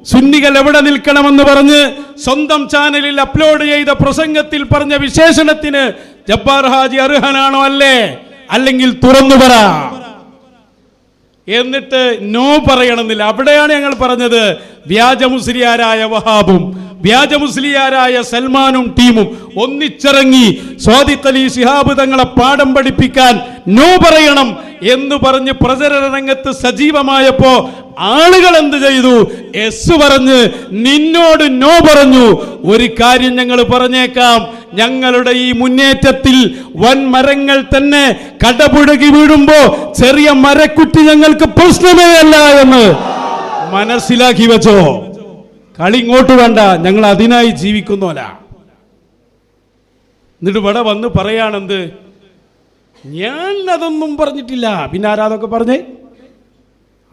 സുന്നികൾ എവിടെ നിൽക്കണമെന്ന് പറഞ്ഞ് സ്വന്തം ചാനലിൽ അപ്ലോഡ് ചെയ്ത പ്രസംഗത്തിൽ പറഞ്ഞ വിശേഷണത്തിന് ജബ്ബാർ ഹാജി അർഹനാണോ അല്ലേ? അല്ലെങ്കിൽ തുറന്നു പറ. എന്നിട്ട് നോ പറയണമെന്നില്ല. അവിടെയാണ് ഞങ്ങൾ പറഞ്ഞത് വ്യാജ മുസ്ലിയാരായ വഹാബും വ്യാജ മുസ്ലിയാരായ സൽമാനും ടീമും ഒന്നിച്ചിറങ്ങി സ്വാദിഖ് അലി ശിഹാബ് തങ്ങളെ പാഠം പഠിപ്പിക്കാൻ നോ പറയണം എന്ന് പറഞ്ഞ് പ്രചരണ രംഗത്ത് സജീവമായപ്പോ ആളുകൾ എന്ത് ചെയ്തു? എസ് പറഞ്ഞ് നിന്നോട് നോ പറഞ്ഞു. ഒരു കാര്യം ഞങ്ങൾ പറഞ്ഞേക്കാം. ഞങ്ങളുടെ ഈ മുന്നേറ്റത്തിൽ വൻ മരങ്ങൾ തന്നെ കടപുഴകി വീഴുമ്പോ ചെറിയ മരക്കുറ്റി ഞങ്ങൾക്ക് പ്രശ്നമേ അല്ല എന്ന് മനസ്സിലാക്കി വെച്ചോ? കളി ഇങ്ങോട്ട് വേണ്ട. ഞങ്ങൾ അതിനായി ജീവിക്കുന്നോല. എന്നിട്ട് ഇവിടെ വന്ന് പറയാണെന്ത് ഞാൻ അതൊന്നും പറഞ്ഞിട്ടില്ല. പിന്നെ ആരാതൊക്കെ പറഞ്ഞേ?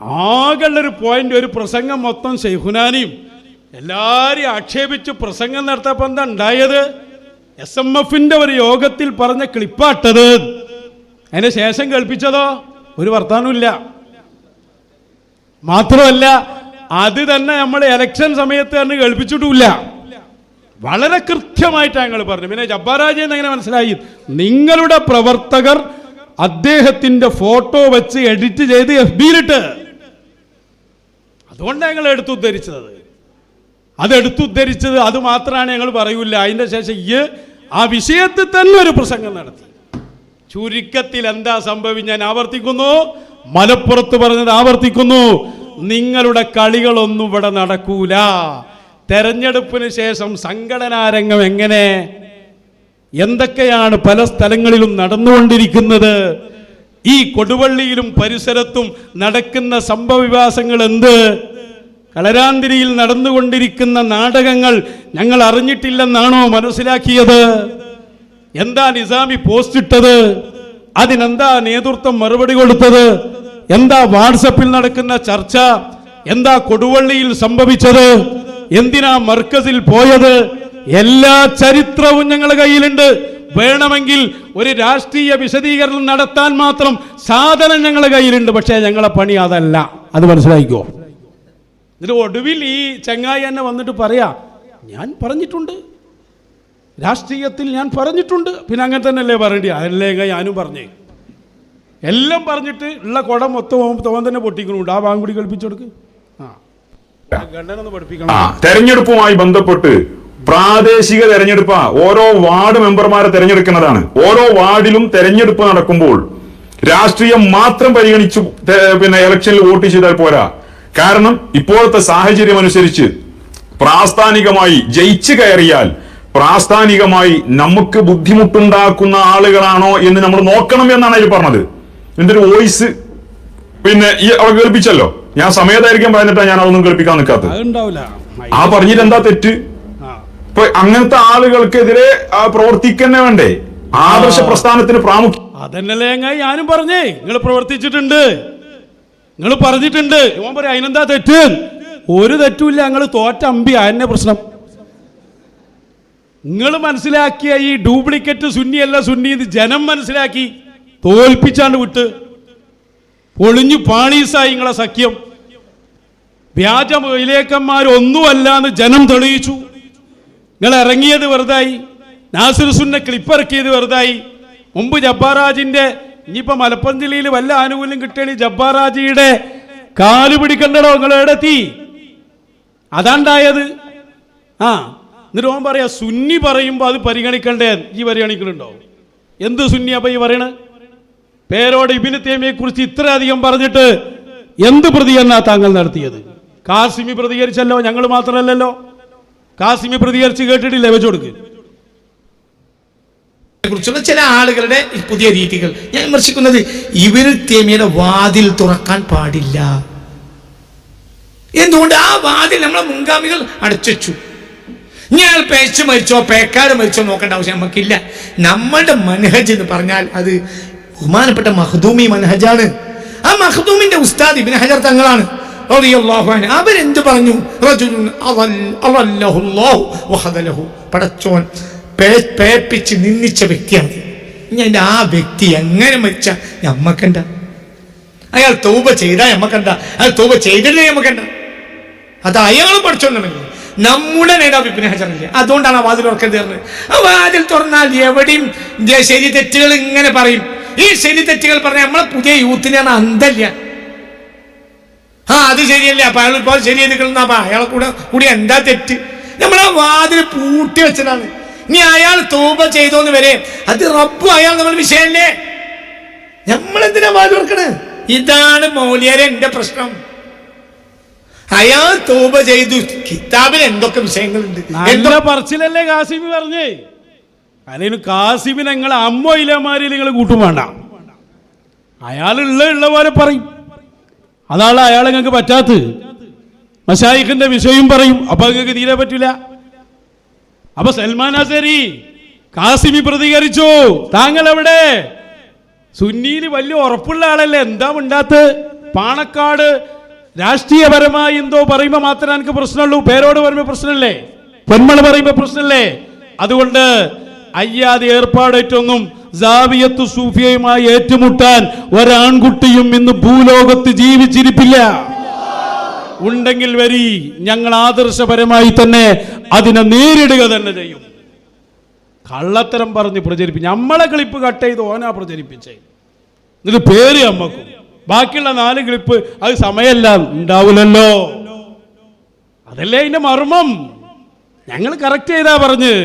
ആകെയുള്ളൊരു പോയിന്റ് ഒരു പ്രസംഗം മൊത്തം ഷെയ്ഹുനാനിയും എല്ലാരെയും ആക്ഷേപിച്ച് പ്രസംഗം നടത്തപ്പോൾ എന്താ ഉണ്ടായത്? എസ് എം എഫിന്റെ ഒരു യോഗത്തിൽ പറഞ്ഞ ക്ലിപ്പാട്ടത്. അതിന് ശേഷം കേൾപ്പിച്ചതോ? ഒരു വർത്താനമില്ല മാത്രമല്ല അത് തന്നെ നമ്മൾ ഇലക്ഷൻ സമയത്ത് തന്നെ കേൾപ്പിച്ചിട്ടില്ല വളരെ കൃത്യമായിട്ടാണ് ഞങ്ങൾ പറഞ്ഞു. പിന്നെ ജബ്ബാരാജി എന്ന് എങ്ങനെ മനസ്സിലായി? നിങ്ങളുടെ പ്രവർത്തകർ അദ്ദേഹത്തിന്റെ ഫോട്ടോ വെച്ച് എഡിറ്റ് ചെയ്ത് എഫ് ബിയിലിട്ട് അതുകൊണ്ടാണ് ഞങ്ങൾ എടുത്തുദ്ധരിച്ചത്. അത് എടുത്തുദ്ധരിച്ചത് അത് മാത്രമാണ് ഞങ്ങൾ പറയൂല അതിന്റെ ശേഷം ഈ ആ വിഷയത്തിൽ തന്നെ ഒരു പ്രസംഗം നടത്തി. ചുരുക്കത്തിൽ എന്താ സംഭവം ഞാൻ ആവർത്തിക്കുന്നു. മലപ്പുറത്ത് പറഞ്ഞത് ആവർത്തിക്കുന്നു. നിങ്ങളുടെ കളികളൊന്നും ഇവിടെ നടക്കൂല. തെരഞ്ഞെടുപ്പിന് ശേഷം സംഘടനാരംഗം എങ്ങനെ? എന്തൊക്കെയാണ് പല സ്ഥലങ്ങളിലും നടന്നുകൊണ്ടിരിക്കുന്നത്? ഈ കൊടുവള്ളിയിലും പരിസരത്തും നടക്കുന്ന സംഭവവികാസങ്ങൾ എന്ത്? കളരാന്തിരിയിൽ നടന്നുകൊണ്ടിരിക്കുന്ന നാടകങ്ങൾ ഞങ്ങൾ അറിഞ്ഞിട്ടില്ലെന്നാണോ മനസ്സിലാക്കിയത്? എന്താ നിസാമി പോസ്റ്റ് ഇട്ടത് അതിനെന്താ നേതൃത്വം മറുപടി കൊടുത്തത്? എന്താ വാട്സപ്പിൽ നടക്കുന്ന ചർച്ച? എന്താ കൊടുവള്ളിയിൽ സംഭവിച്ചത്? എന്തിനാ മർക്കസിൽ പോയത്? എല്ലാ ചരിത്രവും ഞങ്ങളുടെ കയ്യിലുണ്ട്. വേണമെങ്കിൽ ഒരു രാഷ്ട്രീയ വിശദീകരണം നടത്താൻ മാത്രം സാധനം ഞങ്ങളുടെ കയ്യിലുണ്ട്. പക്ഷേ ഞങ്ങളെ പണി അതല്ല. അത് മനസ്സിലായിക്കോ? എന്നിട്ട് ഒടുവിൽ ഈ ചങ്ങായി എന്നെ വന്നിട്ട് പറയാ ഞാൻ പറഞ്ഞിട്ടുണ്ട്. രാഷ്ട്രീയത്തിൽ ഞാൻ പറഞ്ഞിട്ടുണ്ട്. പിന്നെ അങ്ങനെ തന്നെയല്ലേ പറയേണ്ടി? അതല്ലേ ഞാനും പറഞ്ഞേ? എല്ലാം പറഞ്ഞിട്ട് ഉള്ള കുടം മൊത്തം തോൻ തന്നെ പൊട്ടിക്കണുണ്ട് ആ ഭാഗം കൂടി കളിപ്പിച്ചു കൊടുക്ക്. ആ. തെരഞ്ഞെടുപ്പുമായി ബന്ധപ്പെട്ട് പ്രാദേശിക തെരഞ്ഞെടുപ്പാ. ഓരോ വാർഡ് മെമ്പർമാരെ തെരഞ്ഞെടുക്കുന്നതാണ്. ഓരോ വാർഡിലും തെരഞ്ഞെടുപ്പ് നടക്കുമ്പോൾ രാഷ്ട്രീയം മാത്രം പരിഗണിച്ചു പിന്നെ ഇലക്ഷനിൽ വോട്ട് ചെയ്താൽ പോരാ. കാരണം ഇപ്പോഴത്തെ സാഹചര്യം അനുസരിച്ച് പ്രാസ്ഥാനികമായി ജയിച്ചു കയറിയാൽ പ്രാസ്ഥാനികമായി നമുക്ക് ബുദ്ധിമുട്ടുണ്ടാക്കുന്ന ആളുകളാണോ എന്ന് നമ്മൾ നോക്കണം എന്നാണ് അതിൽ പറഞ്ഞത്. എന്റെ ഒരു വോയിസ്? പിന്നെ ഈ അവിടെ കേൾപ്പിച്ചല്ലോ. ഞാൻ സമയത്തായിരിക്കും പറഞ്ഞിട്ടാ ഞാൻ അതൊന്നും കേൾപ്പിക്കാൻ നിൽക്കാത്തത് അതുണ്ടാവില്ല ആ പറഞ്ഞിട്ട് എന്താ തെറ്റ് ഇപ്പൊ അങ്ങനത്തെ ആളുകൾക്കെതിരെ പ്രവർത്തിക്കന്നെ വേണ്ടേ? ആദർശ പ്രസ്ഥാനത്തിന് പ്രാമുഖ്യം അതന്നല്ലേ ഞാനും പറഞ്ഞേ. നിങ്ങൾ പ്രവർത്തിച്ചിട്ടുണ്ട്. നിങ്ങൾ പറഞ്ഞിട്ടുണ്ട്. ഓൻ പറയാം അതിനെന്താ തെറ്റ്? ഒരു തെറ്റുമില്ല ഞങ്ങൾ തോറ്റ അമ്പി അതിന്റെ പ്രശ്നം. നിങ്ങൾ മനസ്സിലാക്കിയ ഈ ഡ്യൂപ്ലിക്കേറ്റ് സുന്നിയല്ല സുന്നി ഇത് ജനം മനസ്സിലാക്കി. തോൽപ്പിച്ചാണ്ട് വിട്ട് പൊളിഞ്ഞു പാളീസായി നിങ്ങളെ സഖ്യം. വ്യാജ മൊയിലേക്കന്മാരൊന്നുമല്ല എന്ന് ജനം തെളിയിച്ചു. നിങ്ങൾ ഇറങ്ങിയത് വെറുതായി. നാസിർ സുന്ന ക്ലിപ്പിറക്കിയത് വെറുതായി. മുമ്പ് ജബ്ബാറാജിന്റെ ഇനിയിപ്പോ മലപ്പുറം ജില്ലയിൽ വല്ല ആനുകൂല്യം കിട്ടിയാൽ ജബ്ബാറാജിയുടെ കാൽ പിടിക്കണ്ടടോ നിങ്ങൾ എവിടെത്തി? അതാണ്ടായത്. ആ എന്നിട്ട് ഓൻ പറയാ സുന്നി പറയുമ്പോൾ അത് പരിഗണിക്കണ്ടേ? ഈ പരിഗണിക്കണുണ്ടോ എന്ത് സുന്നി അപ്പൊ ഈ പറയണ? പേരോട് ഇബിന് തേമിയെ കുറിച്ച് ഇത്രയധികം പറഞ്ഞിട്ട് എന്ത് പ്രതികരണ താങ്കൾ നടത്തിയത്? കാസിമി പ്രതികരിച്ചല്ലോ ഞങ്ങൾ മാത്രമല്ലല്ലോ. കാസിമി പ്രതികരിച്ച് കേട്ടിട്ടില്ലേ? വെച്ചു കൊടുക്ക്. കുറിച്ചുള്ള ചില ആളുകളുടെ പുതിയ രീതികൾ. ഞാൻ വിമർശിക്കുന്നത് ഇവർ തേമിയുടെ വാതിൽ തുറക്കാൻ പാടില്ല. എന്തുകൊണ്ട്? ആ വാതിൽ നമ്മളെ മുൻഗാമികൾ അടച്ചു ഞാൻ പേച്ച് മരിച്ചോ പേക്കാട് മരിച്ചോ നോക്കേണ്ട ആവശ്യം നമുക്കില്ല. നമ്മളുടെ മനഹജ് എന്ന് പറഞ്ഞാൽ അത് ബഹുമാനപ്പെട്ട മഹദൂമി മനഹജാണ് ആ മഹദൂമിന്റെ ഉസ്താദ് ഇബിൻ ഹജർ തങ്ങളാണ്. അവരെന്ത് പറഞ്ഞു? പടച്ചോൻ പേപ്പിച്ച് നിന്ദിച്ച വ്യക്തിയാണ് ഞാൻ ആ വ്യക്തി എങ്ങനെ മരിച്ച ഞമ്മക്കണ്ട അയാൾ തൗബ ചെയ്താൽ ഞമ്മക്കണ്ട അയാൾ തൗബ ചെയ്തില്ലേ ഞമ്മക്കണ്ട അത് അയാൾ പഠിച്ചോണ്ടെങ്കിൽ നമ്മുടെ നേതാവ് ഇബിന് ഹജറില്ല അതുകൊണ്ടാണ് ആ വാതിൽ തുറക്കരുത് ആ വാതിൽ തുറന്നാൽ എവിടെയും ശരി തെറ്റുകൾ ഇങ്ങനെ പറയും. ഈ ശരി തെറ്റുകൾ പറഞ്ഞാൽ നമ്മളെ പുതിയ യൂത്തിനാണ് അന്തല്ല ആ അത് ശരിയല്ല? അപ്പൊ അയാൾ ഇപ്പോൾ ശരി നിൽക്കണം അപ്പൊ അയാളെ കൂടെ കൂടി എന്താ തെറ്റ്? നമ്മളെ വാതിൽ പൂട്ടി വെച്ചതാണ്. ഇനി അയാൾ തൂപ ചെയ്തോന്ന് വരെ അത് റബ്ബു അയാൾ നമ്മൾ വിഷയല്ലേ? നമ്മളെന്തിനാ വാതിൽ വെക്കണേ ഇതാണ് മൗലിയരെ എന്റെ പ്രശ്നം. അയാൾ തൂപ ചെയ്തു. കിതാബിൽ എന്തൊക്കെ വിഷയങ്ങളുണ്ട്? എന്താ പറച്ചിലല്ലേ കാസിമി പറഞ്ഞേ? അല്ലെങ്കിൽ കാസിമിനെ നിങ്ങൾ അമ്മ ഇല്ലമാരി നിങ്ങൾ കൂട്ടും വേണ്ട. അയാൾ ഉള്ള ഉള്ള പോലെ പറയും. അതാണ് അയാൾ നിങ്ങൾക്ക് പറ്റാത്ത മഷായിഖിന്റെ വിഷയം പറയും. അപ്പൊ നിങ്ങൾക്ക് തീരെ പറ്റില്ല അപ്പൊ സൽമാൻ അസരി കാസിമി പ്രതികരിച്ചു. താങ്കൾ എവിടെ സുന്നിയിൽ വലിയ ഉറപ്പുള്ള ആളല്ലേ? എന്താ ഉണ്ടാത്ത് പാണക്കാട് രാഷ്ട്രീയപരമായി എന്തോ പറയുമ്പോൾ മാത്രമേ എനിക്ക് പ്രശ്നമുള്ളൂ. പേരോട് പറയുമ്പോൾ പ്രശ്നമല്ലേ? പെൺമള പറയുമ്പോൾ പ്രശ്നമല്ലേ? അതുകൊണ്ട് അയ്യാതെ ഏർപ്പാടേറ്റൊന്നും ജാവിയത്ത് സൂഫിയയുമായി ഏറ്റുമുട്ടാൻ ഒരാൺകുട്ടിയും ഇന്ന് ഭൂലോകത്ത് ജീവിച്ചിരിപ്പില്ല. ഉണ്ടെങ്കിൽ വരി ഞങ്ങൾ ആദർശപരമായി തന്നെ അതിനെ നേരിടുക തന്നെ ചെയ്യും. കള്ളത്തരം പറഞ്ഞ് പ്രചരിപ്പിച്ചു നമ്മളെ ക്ലിപ്പ് കട്ട് ചെയ്ത് ഓനാ പ്രചരിപ്പിച്ചേ. ഇത് പേര് അമ്മക്കും ബാക്കിയുള്ള നാല് ക്ലിപ്പ് അത് സമയമല്ല ഉണ്ടാവില്ലല്ലോ. അതല്ലേ അതിന്റെ മർമ്മം? ഞങ്ങൾ കറക്റ്റ് ചെയ്താ പറഞ്ഞ്.